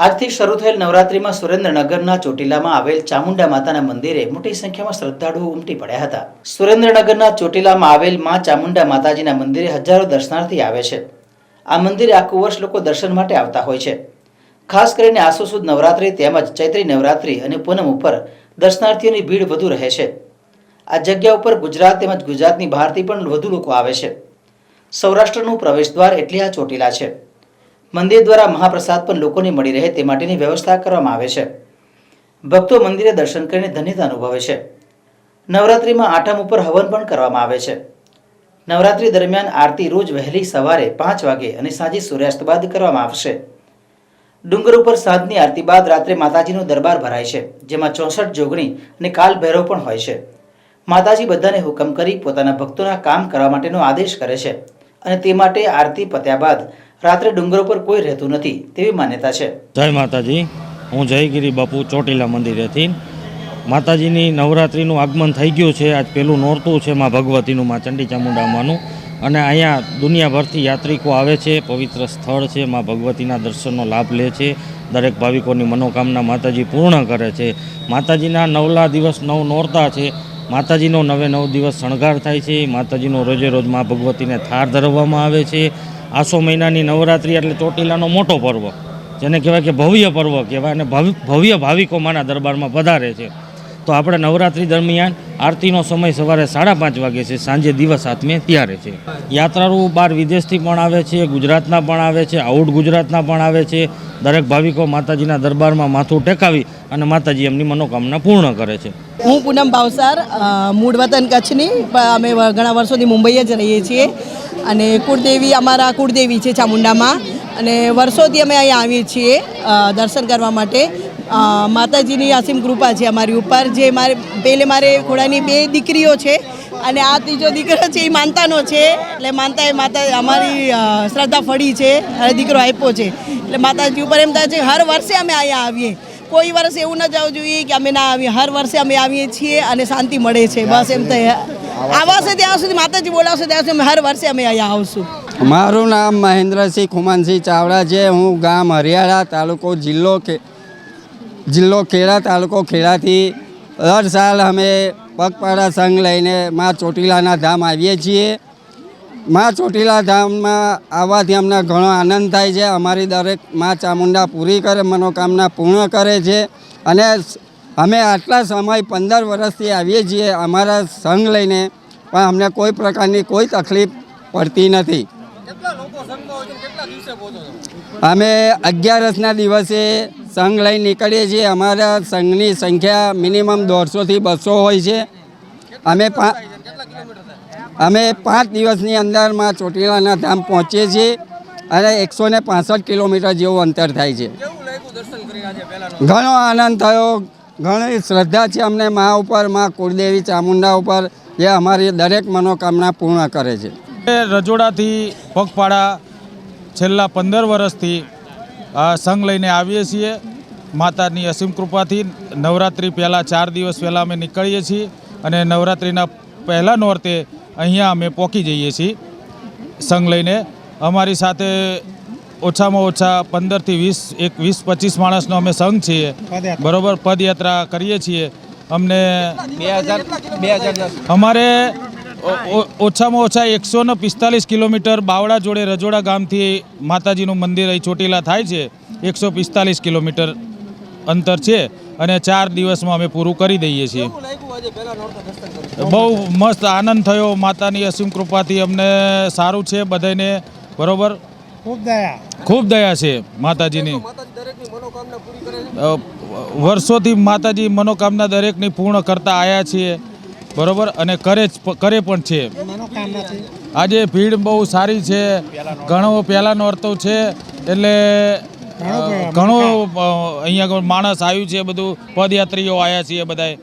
આજથી શરૂ થયેલ નવરાત્રીમાં સુરેન્દ્રનગરના ચોટીલામાં આવેલ ચામુંડા માતાના મંદિરે મોટી સંખ્યામાં શ્રદ્ધાળુઓ ઉમટી પડ્યા હતા. સુરેન્દ્રનગરના ચોટીલામાં આવેલમાં ચામુંડા માતાજીના મંદિરે હજારો દર્શનાર્થી આવે છે. આ મંદિરે આખું વર્ષ લોકો દર્શન માટે આવતા હોય છે. ખાસ કરીને આસો સુદ નવરાત્રી તેમજ ચૈત્રી નવરાત્રી અને પૂનમ ઉપર દર્શનાર્થીઓની ભીડ વધુ રહે છે. આ જગ્યા ઉપર ગુજરાત તેમજ ગુજરાતની બહારથી પણ વધુ લોકો આવે છે. સૌરાષ્ટ્રનું પ્રવેશ દ્વાર એટલે આ ચોટીલા છે. મંદિર દ્વારા મહાપ્રસાદ પણ લોકોને મળી રહે તે માટેની વ્યવસ્થા કરવામાં આવે છે. ભક્તો મંદિરે દર્શન કરીને ધન્યતા અનુભવે છે. નવરાત્રિમાં આઠમ ઉપર હવન પણ કરવામાં આવે છે. નવરાત્રિ દરમિયાન આરતી રોજ વહેલી સવારે પાંચ વાગે અને સાંજે સૂર્યાસ્ત બાદ કરવામાં આવશે. ડુંગર ઉપર સાંજની આરતી બાદ રાત્રે માતાજીનો દરબાર ભરાય છે, જેમાં ચોસઠ જોગણી અને કાલ ભૈરવ પણ હોય છે. માતાજી બધાને હુકમ કરી પોતાના ભક્તોના કામ કરવા માટેનો આદેશ કરે છે અને તે માટે આરતી પત્યા બાદ રાત્રે ડુંગર ઉપર કોઈ રહેતું નથી તેવી માન્યતા છે. જય માતાજી. હું જયગીરી બાપુ ચોટીલા મંદિરેથી. માતાજીની નવરાત્રિનું આગમન થઈ ગયું છે. આજ પેલું નોરતું છે માં ભગવતીનું, માં ચંડી ચામુંડામાંનું અને અહીંયા દુનિયાભરથી યાત્રિકો આવે છે, પવિત્ર સ્થળ છે. માં ભગવતીના દર્શનનો લાભ લે છે. દરેક ભાવિકોની મનોકામના માતાજી પૂર્ણ કરે છે. માતાજીના નવલા દિવસ નવ નોરતા છે. માતાજીનો નવે નવ દિવસ શણગાર થાય છે. માતાજીનો રોજે રોજમાં ભગવતીને થાર ધરવામાં આવે છે. આસો મહિનાની નવરાત્રિ એટલે ચોટીલાનો મોટો પર્વ, જેને કહેવાય કે ભવ્ય પર્વ કહેવાય અને ભવ્ય ભાવિકો માના દરબારમાં પધારે છે. તો આપણે નવરાત્રિ દરમિયાન આરતીનો સમય સવારે સાડા પાંચ વાગે છે, સાંજે દિવસ આત્મે ત્યારે છે. યાત્રાળુ બહાર વિદેશથી પણ આવે છે, ગુજરાતના પણ આવે છે, આઉટ ગુજરાતના પણ આવે છે. દરેક ભાવિકો માતાજીના દરબારમાં માથું ટેકાવી અને માતાજી એમની મનોકામના પૂર્ણ કરે છે. હું પૂનમ ભાવસાર મૂળ વતન કચ્છની અમે ઘણા વર્ષોથી મુંબઈ જ રહીએ છીએ. અને કુળદેવી, અમારા કુળદેવી છે ચામુંડામાં. અને વર્ષોથી અમે અહીંયા આવીએ છીએ દર્શન કરવા માટે. માતાજીની અસીમ કૃપા છે અમારી ઉપર, જે મારે પહેલે મારે ઘોડાની બે દીકરીઓ છે, અને આ ત્રીજો દીકરો છે એ માનતાનો છે. એટલે માનતા એ માતા, અમારી શ્રદ્ધા ફળી છે, અને દીકરો આપ્યો છે. એટલે માતાજી ઉપર એમ થાય છે, હર વર્ષે અમે અહીંયા આવીએ. કોઈ વર્ષ એવું ન જવું જોઈએ કે અમે ના આવીએ. હર વર્ષે અમે આવીએ છીએ અને શાંતિ મળે છે. બસ એમ તો આવાશે ત્યાં સુધી માતાજી બોલાવશે ત્યાં સુધી હર વર્ષે અમે અહીંયા આવશું. મારું નામ મહેન્દ્રસિંહ ખુમાનસિંહ ચાવડા છે. હું ગામ હરિયાળા તાલુકો જિલ્લો જિલ્લો ખેડા તાલુકો ખેડાથી દર સાલ અમે પગપાળા સંઘ લઈને મા ચોટીલાના ધામ આવીએ છીએ. મા ચોટીલા ધામમાં આવવાથી અમને ઘણો આનંદ થાય છે. અમારી દરેક મા ચામુંડા પૂરી કરે મનોકામના પૂર્ણ કરે છે. અને અમે આટલા સમય પંદર વર્ષથી આવીએ છીએ અમારા સંઘ લઈને પણ અમને કોઈ પ્રકારની કોઈ તકલીફ પડતી નથી. અમે અગિયારસના દિવસે સંઘ લઈ નીકળીએ છીએ. અમારા સંઘની સંખ્યા મિનિમમ દોઢસોથી બસો હોય છે. અમે અમે પાંચ દિવસની અંદરમાં ચોટીલાના ધામ પહોંચીએ છીએ અને એકસો ને કિલોમીટર જેવું અંતર થાય છે. ઘણો આનંદ થયો. ઘણી શ્રદ્ધા છે અમને મા ઉપર, મા કુળદેવી ચામુંડા ઉપર, જે અમારી દરેક મનોકામના પૂર્ણ કરે છે. એ રજોડાથી પગપાળા છેલ્લા પંદર વર્ષથી સંઘ લઈને આવીએ છીએ. માતાની અસીમ કૃપાથી નવરાત્રિ પહેલાં ચાર દિવસ પહેલાં અમે નીકળીએ છીએ અને નવરાત્રિના પહેલાં નોરતે અહીંયા અમે પહોંચી જઈએ છીએ સંઘ લઈને. અમારી સાથે ઓછામાં ઓછા પંદરથી વીસ એક વીસ પચીસ માણસનો અમે સંઘ છીએ. બરોબર પદયાત્રા કરીએ છીએ. અમને અમારે ઓછામાં ઓછા એકસો ને પિસ્તાલીસ કિલોમીટર બાવળા જોડે રજોડા ગામથી માતાજીનું મંદિર અહીં ચોટીલા થાય છે. એકસો પિસ્તાલીસ કિલોમીટર અંતર છે અને ચાર દિવસમાં અમે પૂરું કરી દઈએ છીએ. બહુ મસ્ત આનંદ થયો. માતાની અસીમ કૃપાથી અમને સારું છે બધાને બરોબર? ખૂબ દયા. ખૂબ દયા છે માતાજીની. વર્ષોથી માતાજી મનોકામના દરેકની પૂર્ણ કરતા આવ્યા છીએ બરોબર? અને કરે જ કરે પણ છે. આજે ભીડ બહુ સારી છે ઘણો પહેલાંનો નોરતો છે એટલે ઘણો અહીંયા માણસ આવ્યું છે બધું પદયાત્રીઓ આવ્યા છીએ બધાય.